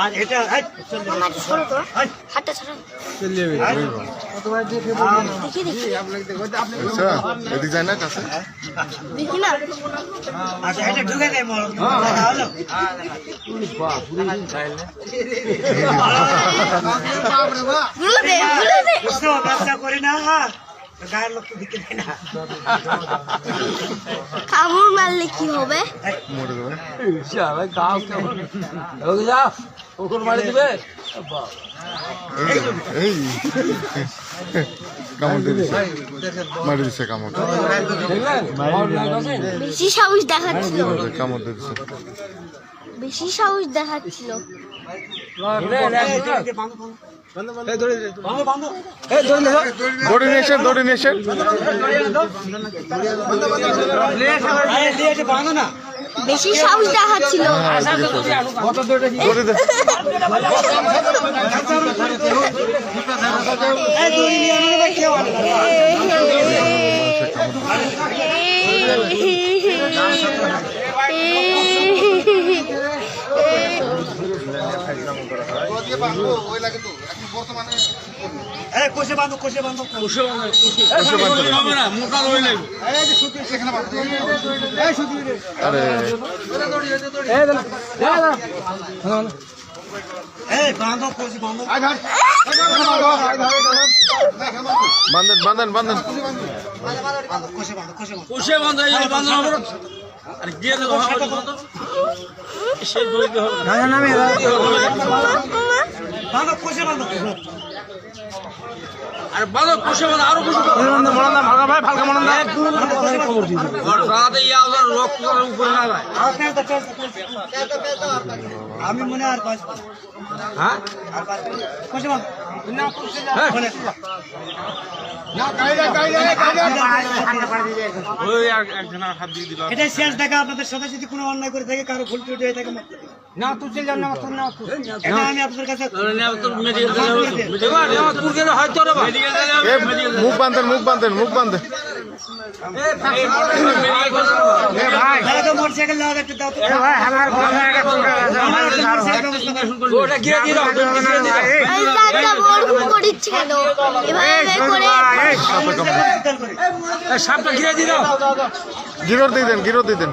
আর এটা হাতটা ছাড়ো। আচ্ছা এদিক যায় না কাছে? আচ্ছা এটা ঢুকে দেয় মল হলো গুলো দে গুলো দে ব্যবসা করি না। গায়ের লোক তো দিকে দেয় না। কামড় মারলে কি হবে? মরে যাবে এই যে, এই কামড় দিছে মারি দিছে কামড় বেশি সাহস দেখাচ্ছিল। কামড় দিয়ে দিছে বেশি সাহস দেখাচ্ছিল দৌড়ে নিয়ে এসে দৌড়ে নিয়ে এসে বেশি সাহস দেখাচ্ছিল। দৌড়ে দে এই দড়ি নিয়ে আনো না কেউ আনো না। এই কোষে বাঁধো কোষে বাঁধতে হবে। আরে। এই বাঁধো কোষে বাঁধো। বান্ধেন বান্ধেন বান্ধেন বাঁধো। কোষে বাঁধো কোষে বাঁধো পুষে বন্ধ হয়ে যাবে বন্ধ হবে আর গিয়ে দেবো সেই দড়িতে খবর বাঁধো কোষে বাঁধো আর বাঁধো পুষে বন্ধ আরও পুষে দাদাতে ইয়া ওদের রক্ত উপরে না যায়। আর পেঁচা। আমি মনে আর বাঁচবো হ্যাঁ? আর বাঁচবো কষে কোষে বাঁধো এটাই শেষ দেখা আপনাদের সাথে যদি কোনো অন্যায় করে থাকে কারও ভুল ত্রুটি হয়ে থাকে মাফ করে দিন। এটা আমি আপনাদের কাছে মুখ বান্ধেন মুখ বান্ধেন মুখ বান্ধেন ওটা দিয়ে দেন গিরোর দিয়ে দেন